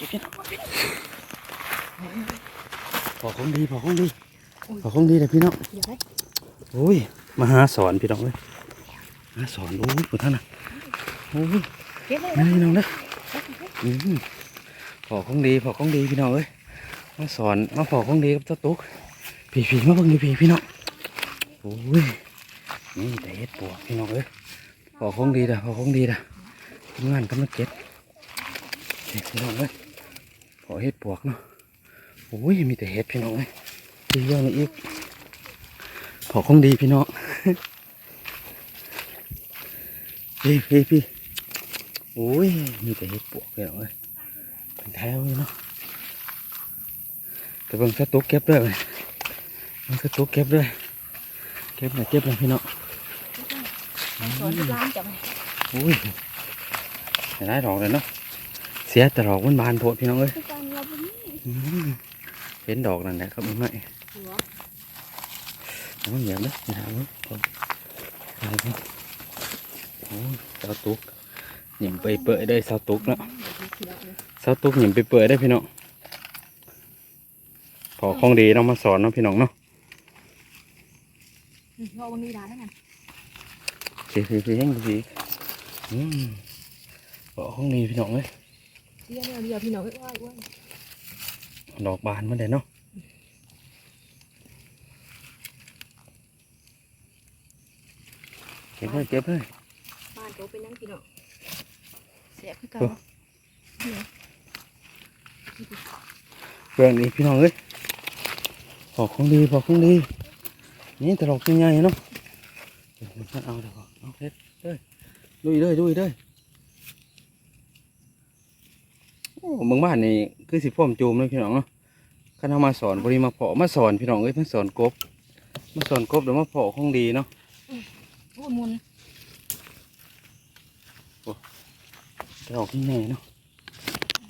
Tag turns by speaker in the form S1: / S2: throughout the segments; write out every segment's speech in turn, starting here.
S1: เก็บพี่น้องพอของดีพอของดีพอของดีเลยพี่น้อง
S2: เดี๋ยวให้
S1: โอ้ยมาหาสอนพี่น้องเลยมาสอนโอ้ยปวดท่านน่ะโอ้ย
S2: เก็บเลย
S1: นี่พี่น้องเด้ออืมพอของดีพอของดีพี่น้องเอ้ยมาสอนมาพอของดีกับเจ้าตุ๊กพี่พี่มาเบิ่งนี่พี่พี่น้องโอ้ยนี่แต่เฮ็ดปวกพี่น้องเอ้ยพอของดีด่ะพอของดีด่ะทำงานกำลังเก็บนี่พี่น้องเอ้ยพ อเฮ็ดปวกเนาะโอ้ยมีแต่เฮ็ดพี่น้องเอ้ยดีเยอะนี่อีกพอของดีพี่น้องพี่พี่พี่โอ้ยมีแต่เห็ดปวกเลยเอ้ยเป็นแถวเลยเนาะแต่เบิ่งสตุ๊กเก็บด้วยเว้ยเบิ่งสตุ๊กเก็บด้วยเก็บหน่อยเก็บหน่อยพี่เนาะ
S2: สวนร้านจับไป
S1: โอ้ยไม่ได้ดอกเลยเนาะเสียแต่ดอกมันบานโพดพี่น้องเอ้ย
S2: คือการ เห็
S1: นดอกนั่นแหละครับไมึงไม่
S2: หัว
S1: เอาเหยียบเด้ออย่าทำเลยเอาไปโอ้สาวตุกหยิมไปเปื่อยได้สาวตุกเนาะสาวตุกหยิมไปเปื่อยได้พี่น้องพอของดีเนาะมาสอนเนาะพี่น้องเนาะ
S2: เราวันนี้ร้านแล้วกัน
S1: สีสีสีแห้งสีอืมพอของดีพี่น้องเอ้ย
S2: เดียวเดียวพี่น้องเอ้ยว่าว่า
S1: ดอกบานมาได้เนาะเก็บเลยเก็บเลย
S2: บ้านเขาเป็นนั่งพี่น้องเสียคือเก่า
S1: เพื่อนนี่พี่น้องเอ้ยพอของดีพอของดีนี่ตลกยังไงเนาะเดี๋ยวมันเอาเดี๋ยวเอาเฮ็ดเด้ยลุยเด้ยลุยเด้ย โอ้เมืองบ้านนี่คือสิพ่อมจูมเลยพี่น้องเนาะคันเอามาสอนบริมาเพาะมาสอนพี่น้องเอ้ยมาสอนกบ มาสอนกบเดี๋ยวมาเพาะของดีเนาะ
S2: โอ้มุน
S1: ตลกยังไงเนาะ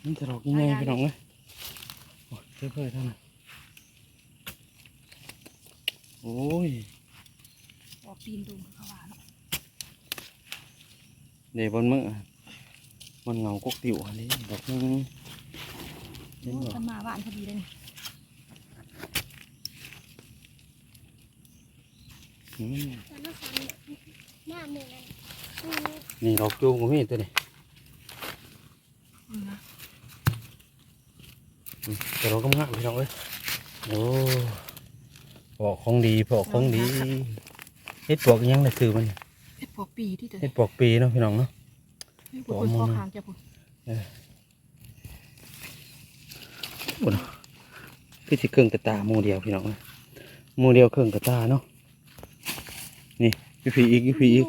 S1: นี่ตลกยังไงพี่น้องเอ้ยโอ้ยเพื่อนเพื่อนท่านน่ะโอ้ย
S2: ออกปีนดุงเขาว่าเนาะ
S1: เดี๋ยวบนมือ มันเงากกติวอันนี้ดอกนึงเห็นบ่
S2: กันมาบ้านพอดีเลย
S1: อืม
S3: หน้าหนึ่งนั่น
S1: นี่ดอกจูงก็มีตัวนี้อืมแต่เราก็งามพี่น้องเอ้ยโอ้ปอกของดีปอกของดีเฮ็ดปอกอิหยังได้คือมันเนี่ย
S2: เฮ็ดพอปีที่จะ
S1: เฮ็ดปอกปีเนาะพี่น้องเนาะ
S2: ปวดคอหางจะปวด
S1: คือสิเครื่องกระตาหมูเดียวพี่น้องเอ้ยหมูเดียวเครื่องกระตาเนาะนี่พี่ผีอีกพี่ผีอีก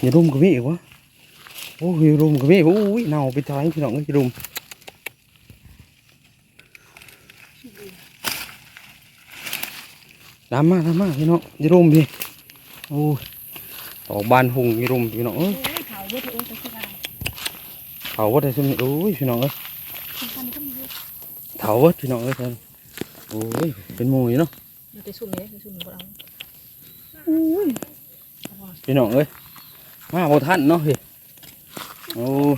S1: อย่ารุมก็มีอีกวะโอ้ยรุมก็มีโอ้ยเน่าไปท้ายพี่น้องเอ้ยอย่ารุมตามมาตามมาพี่น้องอยารุมพี่โอ้ย ออกบานหุงอยารุมพี่น้องเอ้ย
S2: โอ้ยเขาเยอะเองจะคืออะไร
S1: เถาวัดได้สมิโอ้ยพี่น้องเอ้ย
S2: คุณกันก็มีเยอะ
S1: เถาวัดพี่น้องเอ้ยท่านโอ้ยเป็นหมูอยู่เนาะ
S2: เดี๋ยวจะสุ่มเลยจะสุ่มบ่เอา
S1: พี่น้องเอ้ยมาบ่ทันเนาะพี่โอ้ย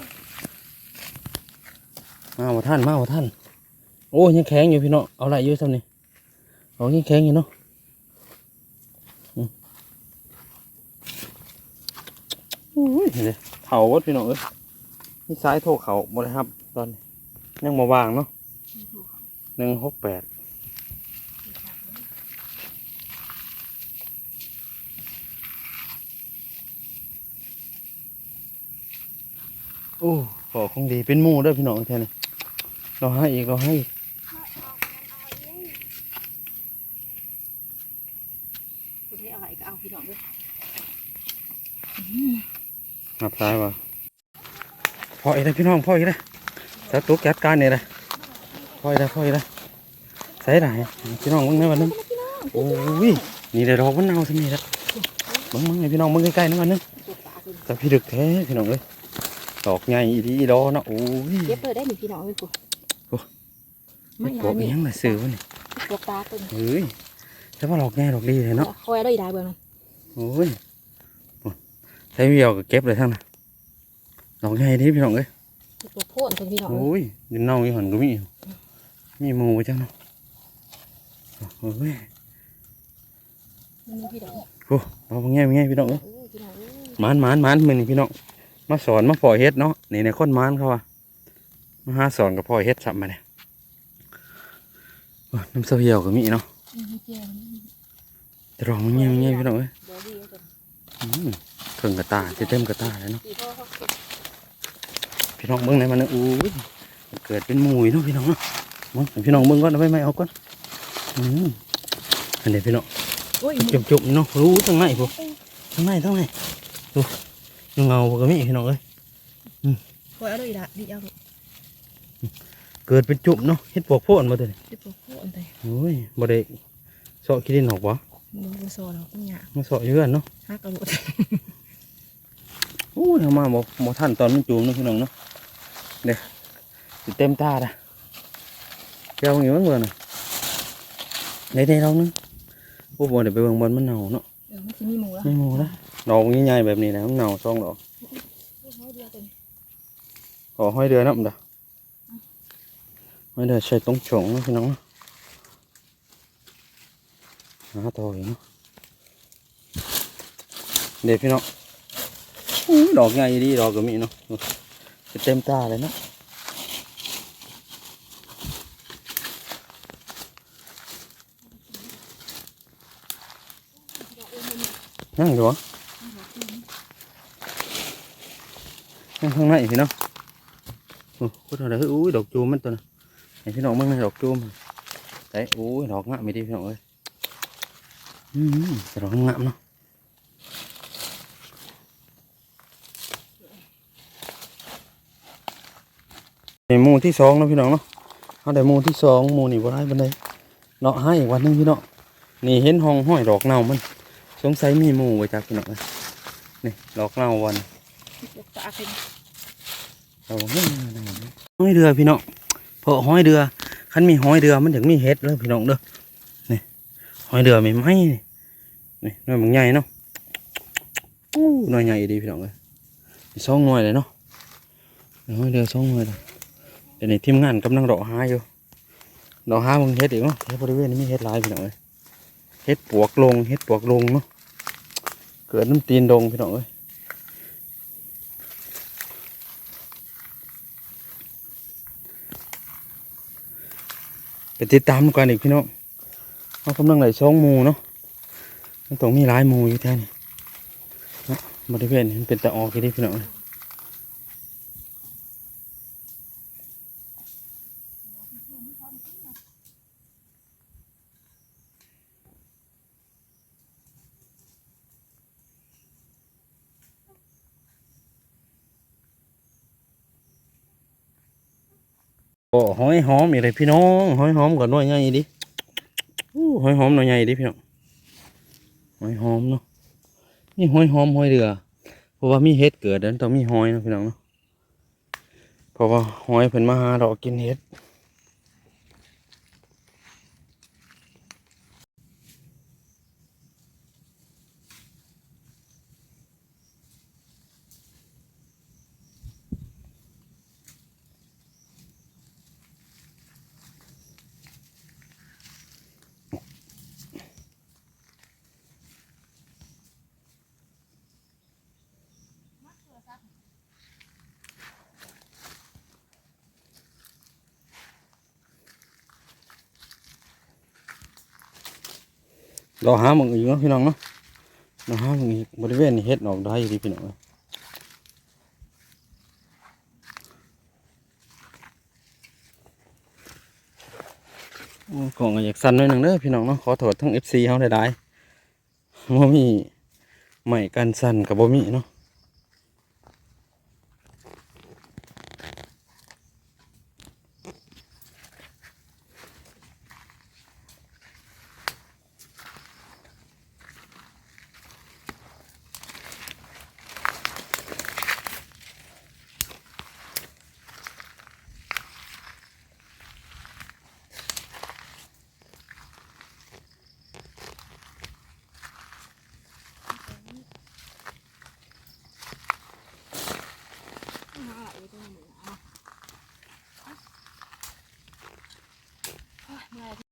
S1: มาบ่ทันมาบ่ทันโอ้ยยังแข็งอยู่พี่น้องเอาอะไรอยู่ซ้ำนี่เอายังแข็งอยู่เนาะอืมโอ้ยนี่เลยเถาวัดพี่น้องเอ้ยนี่ซ้ายโทรเขาบ่ได้ครับ ตอนนี้ยังมาวางเนาะหนึ่งหกแปดโอ้ขอของดีเป็นหมูด้อพี่น้องแท้นี่เราให้อีกเราให้อีก
S2: คุณให้อะไรก็เอาพี่น้องด้วย
S1: หับซ้ายวะพ่ออีกแล้วพี่น้องพ่ออีกแล้วจะตุกจัดการเนี่ยเลยพ่ออีกแล้วพ่ออีกแล้วใส่ไหนพี่น้องมึงในวันนึงโอ้ยนี่ได้ดอกมันเน่าสินี่ละมึงมึงให้พี่น้องมึงใกล้ๆนั่นวันนึงแต่พี่ดึกแท้พี่น้องเลยดอกใหญ่อีดีดอนะโอ้ย
S2: เย็บเลยได้หนึ่งพี่น้องเลยกูไม่
S1: ไม่บอกยังน่ะซื้อวะนี่
S2: ปวดตาตัว
S1: เฮ้ยแต่ว่าดอกใหญ่ดอกดีเลยเนาะ
S2: คอยได้ได้เบอร์นั้น
S1: โอ้ย ใช้เวียวก็เก็บเลยทั้งนั้นดอกใหญ่ดีพี่น้องเอ้ย
S2: ตัวโพนคนพี่น้อง
S1: โอ้ยอยืนเน่าอยู่หันก็มีมีหมูไว้จังเนาะโอ้ย
S2: มันมีพี่น้อง
S1: โอ้เอาง่ายง่ายพี่น้องเอ้ย
S2: เออพี่น้องเอ้ย
S1: หมานหมานหมานมือนี่พี่น้องมาสอนมาปล่อยเฮ็ดเนาะนี่ในคนหมานเขาว่ามาหาสอนกับปล่อยเฮ็ดสับมาเนี่ยโอ้ยน้ำเสเพียวก็มีเนาะ
S2: มีเจียว
S1: จะลองมันเงี้ยมันเงี้ยพี่น้องเอ้ย
S2: เดี๋ยวดีแล้วกัน
S1: อืมเครื่องกระตาจะเต็มกระตาเลยเนาะ
S2: พี่พ่อเขาเก็บ
S1: พี่น้องเบิ้งไหนมันนะอู้ยมันเกิดเป็นหมูยเนาะพี่น้องเนาะมึงพี่น้องเบิ้งก่อนเอาไปไหมเอาก่อนอืมอันนี้พี่น้อง
S2: โอ้ย
S1: จุ่มจุ่มๆเนาะรู้ทั้งในพวกทั้งในทั้งในดูดูเงาพวกก็มีพี่น้องเอ้ย
S2: คอยเอาเลยละดีเอาเลย
S1: เกิดเป็นจุ่มเนาะเฮ็ดปวกโพนมาตัวนี้
S2: เดี๋ยวตัวโพนไป
S1: โอ้ยบ่ได้เสาะขี้ดินออกวะ
S2: มันบ่ซอหรอกมันหยาบ
S1: มาเสาะอยู่เรือนเนาะ
S2: ฮักกระโดด
S1: โอ้ยเอามาบ่บ่ทันตอนมันจุ่มเนาะพี่น้องเนาะเด้อสิเต็มตาละแก้วอย่างนี้มันเบิ่งน่ะได้ได้ลองนึงโอ้บ่ได้ไปเบิ่งบอลมันเน่าเนาะ
S2: เดี๋ยวมันจะมีหมูแล้ว
S1: ไม่หมูนะดอกใหญ่ๆแบบนี้นะมันเน่าซองดอก
S2: เขาเดียวกัน
S1: ขอห้อยเดือน้ำเด้อห้อยเดือใส่ตรงฉงนะพี่น้องเนาะหาต่ออีกเนาะเด็ดพี่น้องอู้ ดอกใหญ่ดีดอกก็มีเนาะเต็มตาเลยเนาะนั่งอยู่วะนั่งข้างในพี่น้องโอ้โหอะไรเฮ้ยอุ้ยดอกจูมมันตัวน่ะเห็นพี่น้องบ้างไหมดอกจูมไอ้อุ้ยดอกงะไม่ดีพี่น้องเอ้ยอืมแต่ดอกงะเนาะ ในมูที่สองนะพี่น้องเนาะเอาได้หมู่ที่สองมูนี่บ่ได้บันไดเนาะให้อีกวันหนึงพี่น้องนี่เห็นห้องห้อยดอกเน่ามัน สงสัยมีมูไว้จักพี่น้องเอ้ยนี่ดอกเน่าวัน
S2: เราเน
S1: เอาห้อยเรือพี่น้องเพราะห้อยเรือคันมีห้อยเรือมันถึงมีเห็ดเลยพี่น้องเด้อนี่ห้อยเรือไม่ไหมนี่นี่หน่วยมันใหญ่เนาะอู้หน่วยใหญ่ดีพี่น้องเอ้ยสองหน่วยเลยเนาะห้อยเรือสองหน่วยเลย เดี๋ยวนี้ทีมงานกำลังดอกหาอยู่ดอกหามึงเฮ็ดอีกเนาะแถวบริเวณนี้มีเฮ็ดลายพี่น้องเอ้ยเฮ็ดปวกลงเฮ็ดปวกลงเนาะเกิดน้ำตีนดงพี่น้องเอ้ยไปติดตามกันอีกพี่น้องเขากำลังไหลช่องมูเนาะมันต้องมีหลายมูอยู่แท้นี่เนาะบริเวณนี้มันเป็นตะออกที่นี่พี่น้อง เอ้ยโอ้หอยหอมอีกเลยพี่น้องหอยหอมก่อนหน่อยใหญ่ดิอู้หอยหอมหน่อยใหญ่ดิพี่น้องหอยหอมเนาะนี่หอยหอมหอยเรือเพราะว่ามีเห็ดเกิดแล้วต้องมีหอยนะพี่น้องเนาะเพราะว่าหอยเพิ่นมาหาดอกกินเห็ด เราหาหมึงอยู่นะพี่น้องเนาะเราหาหมึงบริเวณนี้เฮ็ดออกได้ดีพี่น้องเอ้ยโอ้ของอยากสั่นหน่อยหนึ่งเด้อพี่น้องเนาะขอโทษทั้ง FC เขาได้ได้บ่มีใหม่กันสั่นกับบ่มีเนาะ